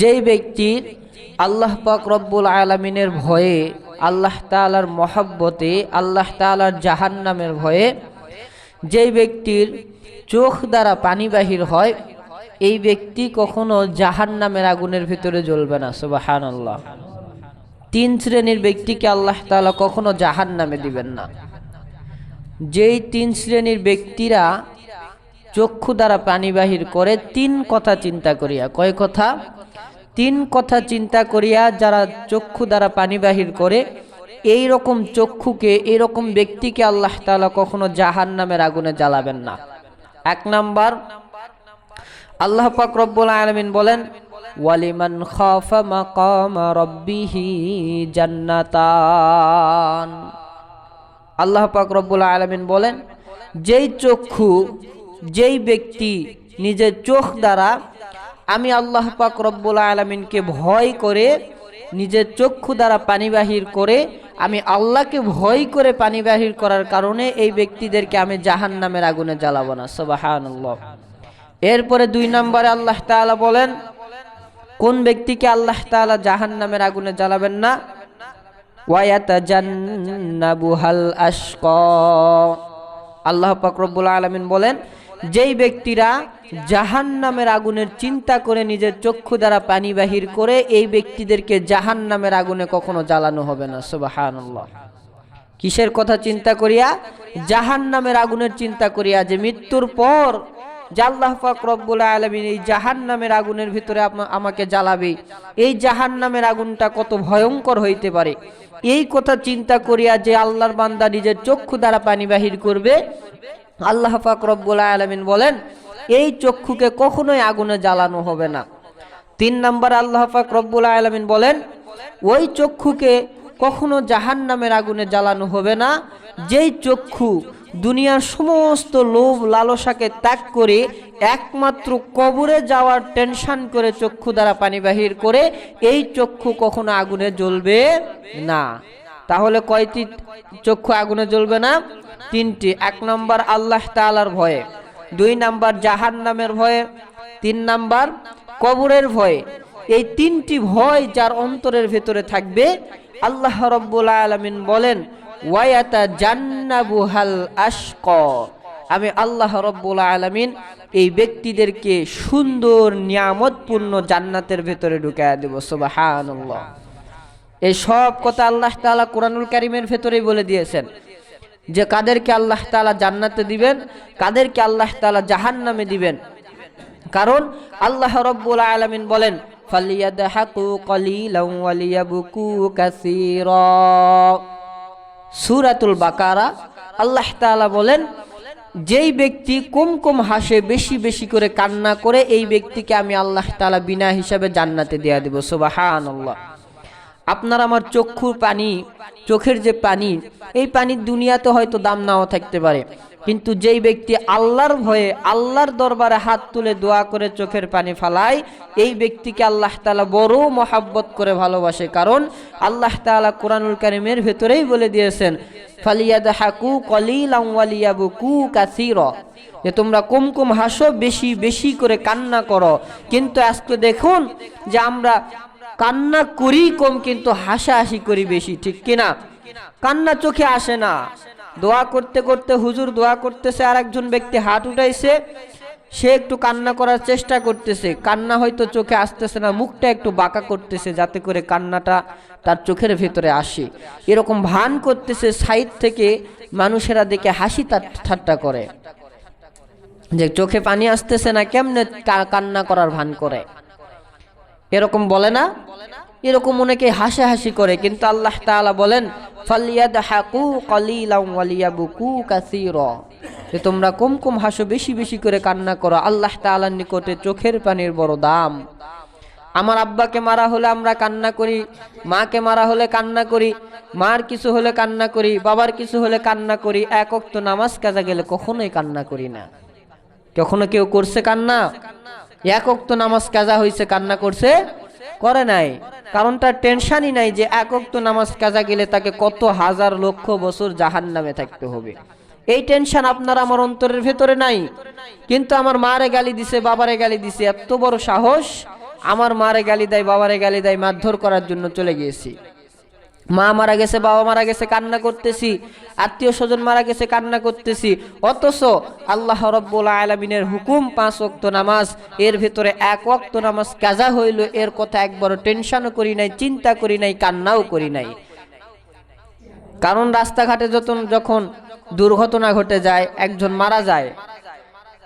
যেই ব্যক্তি আল্লাহ পাক রব্বুল আলমিনের ভয়ে, আল্লাহ তালার মহাব্বতে, আল্লাহ তালার জাহান্নামের ভয়ে যেই ব্যক্তির চোখ দ্বারা পানি বাহির হয়, এই ব্যক্তি কখনো জাহান্নামের আগুনের ভিতরে জ্বলবে না সুবাহান আল্লাহ তিন শ্রেণির ব্যক্তিকে আল্লাহ তাআলা কখনো জাহান্নামে দিবেন না। যেই তিন শ্রেণির ব্যক্তিরা চক্ষু দ্বারা পানি বাহির করে তিন কথা চিন্তা করিয়া। কয় কথা? তিন কথা চিন্তা করিয়া যারা চক্ষু দ্বারা পানি বাহির করে, এই রকম চক্ষুকে এরকম ব্যক্তিকে আল্লাহ তাআলা কখনো জাহান নামের আগুনে জ্বালাবেন না। এক নাম্বার, আল্লাহ পাক রব্বুল আলামিন বলেন, ওয়ালিমান খাফা মাকামা রাব্বিহি জান্নাতান। আল্লাহ পাক রব্বুল আলামিন বলেন, যেই চক্ষু যেই ব্যক্তি নিজের চোখ দ্বারা আমি আল্লাহ পাক রব্বুল আলমিনকে ভয় করে, নিজের চক্ষু দ্বারা পানি বাহির করে, আমি আল্লাহকে ভয় করে পানি বাহির করার কারণে এই ব্যক্তিদেরকে আমি জাহান নামের আগুনে জ্বালাবো না। সবাহান এরপরে দুই নম্বরে আল্লাহ তাআলা বলেন, কোন ব্যক্তিকে আল্লাহ তাআলা জাহান নামের আগুনে জ্বালাবেন না? আল্লাহ পাক রব্বুল আলামিন বলেন যেই ব্যক্তিরা জাহান নামের আগুনের চিন্তা করে নিজের চক্ষু দ্বারা পানি বাহির করে, এই ব্যক্তিদেরকে জাহান নামের আগুনে কখনো জ্বালানো হবে না। সুবহানাল্লাহ। কিসের কথা চিন্তা করিয়া? জাহান নামের আগুনের চিন্তা করিয়া যে মৃত্যুর পর যে আল্লাহ পাক রব্বুল আলমিন এই জাহান আগুনের ভিতরে আমাকে জ্বালাবে, এই জাহান আগুনটা কত ভয়ঙ্কর হইতে পারে। এই কথা চিন্তা করিয়া যে আল্লাহর বান্দা নিজের চক্ষু দ্বারা পানি বাহির করবে আল্লাহ পাক রব্বুল আলমিন বলেন, এই চক্ষুকে কখনোই আগুনে জ্বালানো হবে না। তিন নম্বর আল্লাহ পাক রব্বুল আলমিন বলেন, ওই চক্ষুকে কখনো জাহান নামের আগুনে জ্বালানো হবে না। যেই চক্ষু দুনিয়ার সমস্ত লোভ লালসাকে ত্যাগ করে একমাত্র কবরে যাওয়ার টেনশন করে চক্ষু দ্বারা পানি বাহির করে, এই চক্ষু কখনো আগুনে জ্বলবে না। তাহলে কয়টি চক্ষু আগুনে জ্বলবে না? তিনটি। এক নম্বর আল্লাহ তালার ভয়ে। দুই নাম্বার জাহান নামের ভয়ে। তিন নাম্বার কবরের ভয়ে। এই তিনটি ভয় যার অন্তরের ভেতরে থাকবে, আল্লাহ রব্বুল আলমিন বলেন, ওয়ায়াতা জান্নাবুহাল আশক। আমি আল্লাহ রব্বুল আলমিন এই ব্যক্তিদেরকে সুন্দর নিয়ামতপূর্ণ জান্নাতের ভেতরে ঢুকায় দেব। সুবাহানুল্লাহ। এই সব কথা আল্লাহ তাআলা কোরআনুল কারিমের ভেতরেই বলে দিয়েছেন। যে কাদেরকে আল্লাহ তাআলা জান্নাতে দিবেন, কাদেরকে আল্লাহ তাআলা জাহান্নামে দিবেন। কারণ আল্লাহ রব্বুল আলামিন বলেন সূরাতুল বাকারা, আল্লাহ তাআলা বলেন, যেই ব্যক্তি কম কম হাসে, বেশি বেশি করে কান্না করে, এই ব্যক্তিকে আমি আল্লাহ তাআলা বিনা হিসাবে জান্নাতে দেয়া দেব। সুবহানাল্লাহ। আপনার আমার চক্ষুর পানি, চোখের যে পানি, এই পানির দুনিয়াতে হয়তো দাম নাও থাকতে পারে। কিন্তু যেই ব্যক্তি আল্লাহর ভয়ে, আল্লাহর দরবারে হাত তুলে দোয়া করে চোখের পানি ফালায়, এই ব্যক্তিকে আল্লাহ তালা বড় মহাব্বত করে ভালোবাসে। কারণ আল্লাহ তাআলা কোরআনুল কারিমের ভেতরেই বলে দিয়েছেন ফালিয়াদ হাকু কলিলাম ওয়ালিয়াবুকু কাসীরা। যে তোমরা কম কম হাসো, বেশি বেশি করে কান্না করো। কিন্তু আজকে দেখুন যে আমরা কান্না করি কম, কিন্তু হাসাহাসি করি বেশি, ঠিক কিনা? কান্না চোখে আসে না। দোয়া করতে করতে হুজুর দোয়া করতেছে আর একজন ব্যক্তি হাত উঠাইছে, সে একটু কান্না করার চেষ্টা করতেছে। কান্না হয়তো চোখে আসতেছে না, মুখটা একটু বাঁকা করতেছে যাতে করে কান্নাটা তার চোখের ভেতরে আসে। এরকম ভান করতেছে, সাইড থেকে মানুষেরা দেখে হাসি তার ঠাট্টা করে। যে চোখে পানি আসতেছে না, কেমনে কান্না করার ভান করে? এরকম বলে না? এরকম অনেকে হাসি হাসি করে, কিন্তু আল্লাহ তাআলা বলেন যে তোমরা কম কম হাসো, বেশি বেশি করে কান্না করো, আল্লাহ তাআলার নিকটে চোখের পানির বড় দাম। আমার আব্বাকে মারা হলে আমরা কান্না করি, মাকে মারা হলে কান্না করি, মার কিছু হলে কান্না করি, বাবার কিছু হলে কান্না করি, এক অক্ত নামাজ কাজা গেলে কখনোই কান্না করি না। কখনো কেউ করছে কান্না? এক অক্ত নামাজ কাজা হয়েছে কান্না করছে? করে নাই। কারণ তার টেনশনই নাই যে এক অক্ত নামাজ কাজা গেলে তাকে কত হাজার লক্ষ বছর জাহান নামে থাকতে হবে। এই টেনশন আপনার আমার অন্তরের ভেতরে নাই। কিন্তু আমার মারে গালি দিছে, বাবারে গালি দিছে, এত বড় সাহস। আমার মারে গালি দেয়, বাবারে গালি দেয়, মারধর করার জন্য চলে গিয়েছি। মা মারা গেছে, বাবা মারা গেছে, কান্না করতেছি, আত্মীয় স্বজন মারা গেছে, কান্না করতেছি। অথচ আল্লাহ রব্বুল আলমিনের হুকুম, পাঁচ ওক্ত নামাজ, এর ভেতরে এক ওক্ত নামাজ কাজা হইল, এর কথা একবার টেনশনও করি নাই, চিন্তা করি নাই, কান্নাও করি নাই। কারণ রাস্তাঘাটে যখন যখন দুর্ঘটনা ঘটে যায়, একজন মারা যায়,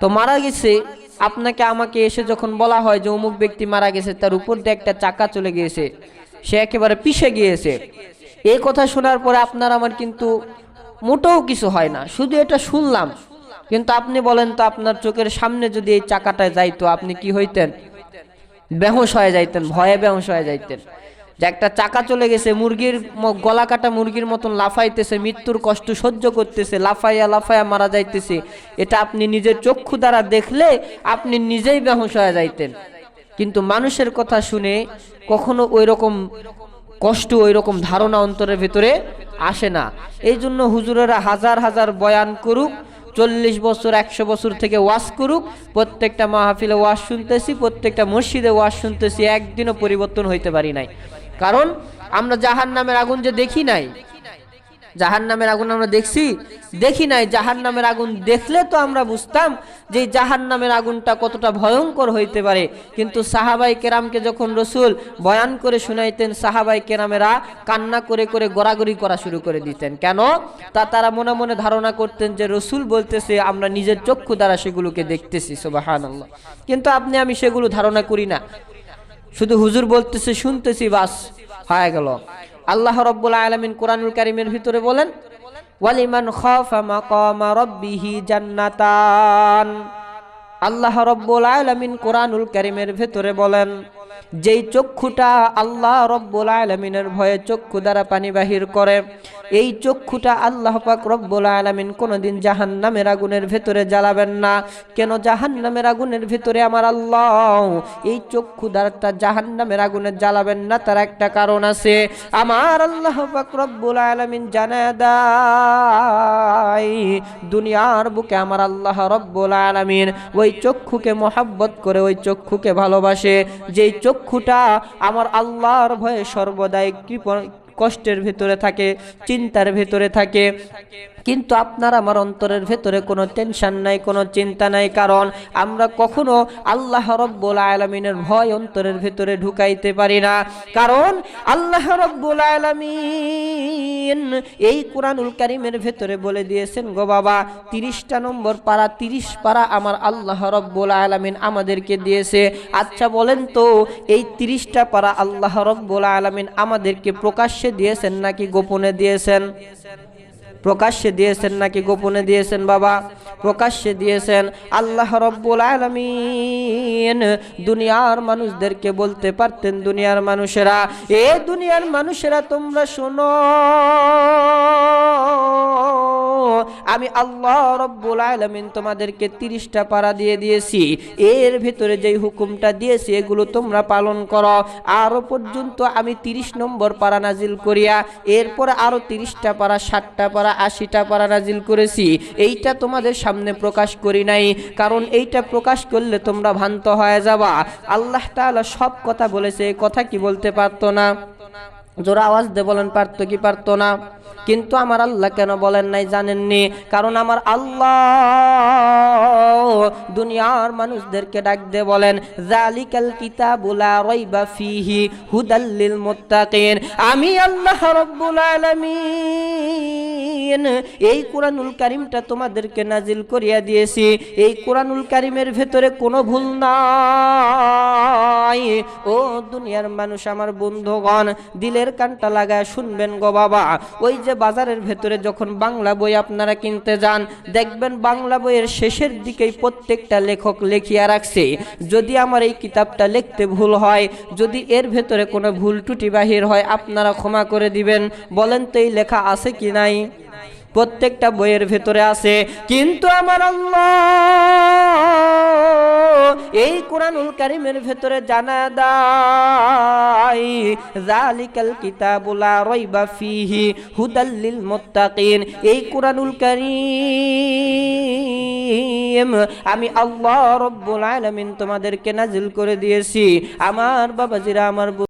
তো মারা গেছে, আপনাকে আমাকে এসে যখন বলা হয় যে অমুক ব্যক্তি মারা গেছে, তার উপর দিয়ে একটা চাকা চলে গিয়েছে সে একেবারে পিষে গিয়েছে। এই কথা শোনার পরে আপনার আমার কিন্তু মোটেও কিছু হয় না। শুধু এটা শুনলাম। কিন্তু আপনি বলেন তো আপনার চোখের সামনে যদি এই চাকাটা যাইতো, আপনি কি হইতেন? বেহোশ হয়ে যাইতেন, ভয়ে বেহোশ হয়ে যাইতেন। যে একটা চাকা চলে গেছে, মুরগির গলা কাটা মুরগির মতন লাফাইতেছে, মৃত্যুর কষ্ট সহ্য করতেছে, লাফাইয়া লাফাইয়া মারা যাইতেছে। এটা আপনি নিজের চক্ষু দ্বারা দেখলে আপনি নিজেই বেহোশ হয়ে যাইতেন। কিন্তু মানুষের কথা শুনে কখনো ওই রকম কষ্ট ওই রকম ধারণা অন্তরের ভিতরে আসে না। এই জন্য হুজুরেরা হাজার হাজার বয়ান করুক, চল্লিশ বছর, একশো বছর থেকে ওয়াজ করুক, প্রত্যেকটা মাহফিলে ওয়াজ শুনতেছি, প্রত্যেকটা মসজিদে ওয়াজ শুনতেছি, একদিনও পরিবর্তন হইতে পারি নাই। কারণ আমরা জাহান নামের আগুন যে দেখি নাই জাহান নামের আগুন আমরা দেখছি। দেখি নাই জাহান নামের আগুন দেখলে তো আমরা বুঝতাম যে জাহান নামের আগুনটা কতটা ভয়ঙ্কর হইতে পারে। কিন্তু সাহাবাই কেরামকে যখন রসুল বয়ান করে শুনাইতেন, সাহাবাই কেরামেরা কান্না করে করে গড়াগড়ি করা শুরু করে দিতেন। কেন? তা তারা মনে মনে ধারণা করতেন যে রসুল বলতেছে, আমরা নিজের চক্ষু দ্বারা সেগুলোকে দেখতেছি সোবাহান কিন্তু আপনি, আমি সেগুলো ধারণা করি না। শুধু হুজুর বলতেছে, শুনতেছি, বাস, হয়ে গেল। আল্লাহ রব্বুল আলমিন কোরআনুল কারিমের ভিতরে বলেন, ওয়ালিমান জান্নাতান। আল্লাহ রব্বুল আলমিন কোরআনুল কারিমের ভিতরে বলেন যেই চক্ষুটা আল্লাহ রব্বুল আলমিনের ভয়ে চক্ষু দ্বারা পানি বাহির করে, এই চক্ষুটা আল্লাহ পাক রব্বুল আলমিন কোনোদিন জাহান নামের আগুনের ভেতরে জ্বালাবেন না। কেন জাহান নামের আগুনের ভেতরে আমার আল্লাহ? এই চক্ষু দ্বারাটা জাহান নামের আগুনে জ্বালাবেন না, তার একটা কারণ আছে। আমার আল্লাহ পাক রব্বুল আলমিন জানা দেয়, দুনিয়ার বুকে আমার আল্লাহ রব্বুল আলমিন ওই চক্ষুকে মোহাব্বত করে, ওই চক্ষুকে ভালোবাসে। যেই চক্ষুটা আমার আল্লাহর ভয়ে সর্বদাই কৃপণ, কষ্টের ভেতরে থাকে, চিন্তার ভেতরে থাকে। কিন্তু আপনার আমার অন্তরের ভেতরে কোনো টেনশন নাই, কোনো চিন্তা নাই, কারণ আমরা কখনো আল্লাহ রব্বুল আলমিনের ভয় অন্তরের ভেতরে ঢুকাইতে পারি না। কারণ আল্লাহ রব্বুল আলমিন এই কোরআনুল কারিমের ভেতরে বলে দিয়েছেন, গো বাবা, তিরিশটা নম্বর পারা, তিরিশ পারা আমার আল্লাহ রব্বুল আলমিন আমাদেরকে দিয়েছে। আচ্ছা বলেন তো, এই তিরিশটা পারা আল্লাহ রব্বুল আলমিন আমাদেরকে প্রকাশ্যে দিয়েছেন নাকি গোপনে দিয়েছেন? প্রকাশ্যে দিয়েছেন নাকি গোপনে দিয়েছেন বাবা? প্রকাশ্যে দিয়েছেন। আল্লাহ রব্বুল আলমিন দুনিয়ার মানুষদেরকে বলতে পারতেন দুনিয়ার মানুষেরা, এ দুনিয়ার মানুষেরা, তোমরা শোনো। আমি আল্লাহ রব্বুল আলমিন তোমাদেরকে তিরিশটা পারা দিয়ে দিয়েছি। এর ভিতরে যেই হুকুমটা দিয়েছি, এগুলো তোমরা পালন করো। আরও পর্যন্ত আমি তিরিশ নম্বর পারা নাজিল করিয়া, এরপর আরও তিরিশটা পারা, ষাটটা পারা, আশিটা পারা নাজিল করেছি। এইটা তোমাদের সামনে প্রকাশ করি নাই, কারণ এইটা প্রকাশ করলে তোমরা ভ্রান্ত হয়ে যাবা। আল্লাহ তাআলা সব কথা বলেছে কথা কি বলতে পারতো না? জোরে আওয়াজ দে বলেন, পারতো কি পারতো না? কিন্তু আমার আল্লাহ কেন বলেন নাই জানেননি? কারণ আমার আল্লাহ দুনিয়ার মানুষদেরকে ডাক দে বলেন জালিকাল কিতাবুলা রাইবা ফিহি হুদাল্লিল মুত্তাকিন। আমি আল্লাহ রাব্বুল আলামিন। এই কোরআনুল কারিমটা তোমাদেরকে নাজিল করিয়া দিয়েছি। এই কোরআনুল কারিমের ভেতরে কোনো ভুল নাই। ও দুনিয়ার মানুষ, আমার বন্ধুগণ, দিলের কানটা লাগায় শুনবেন গো বাবা। ওই যে বাজারের ভেতরে যখন বাংলা বই আপনারা কিনতে যান, দেখবেন বাংলা বইয়ের শেষের দিকেই প্রত্যেকটা লেখক লেখিয়া রাখছে। যদি আমার এই কিতাবটা লিখতে ভুল হয়, যদি এর ভেতরে কোনো ভুল টুটি বাহির হয়, আপনারা ক্ষমা করে দিবেন। বলেন তো এই লেখা আছে কি নাই? প্রত্যেকটা বইয়ের ভেতরে আছে, কিন্তু আমার এই কোরআনুল কারিমের ভেতরে জানা দাই জালিকাল কিতাবুলা রাইবা ফিহি হুদাল্লিল মুত্তাকিন এই কোরআনুল কারীম আমি আল্লাহ রব্বুল আলামিন তোমাদেরকে নাজিল করে দিয়েছি। আমার বাবাজিরা, আমার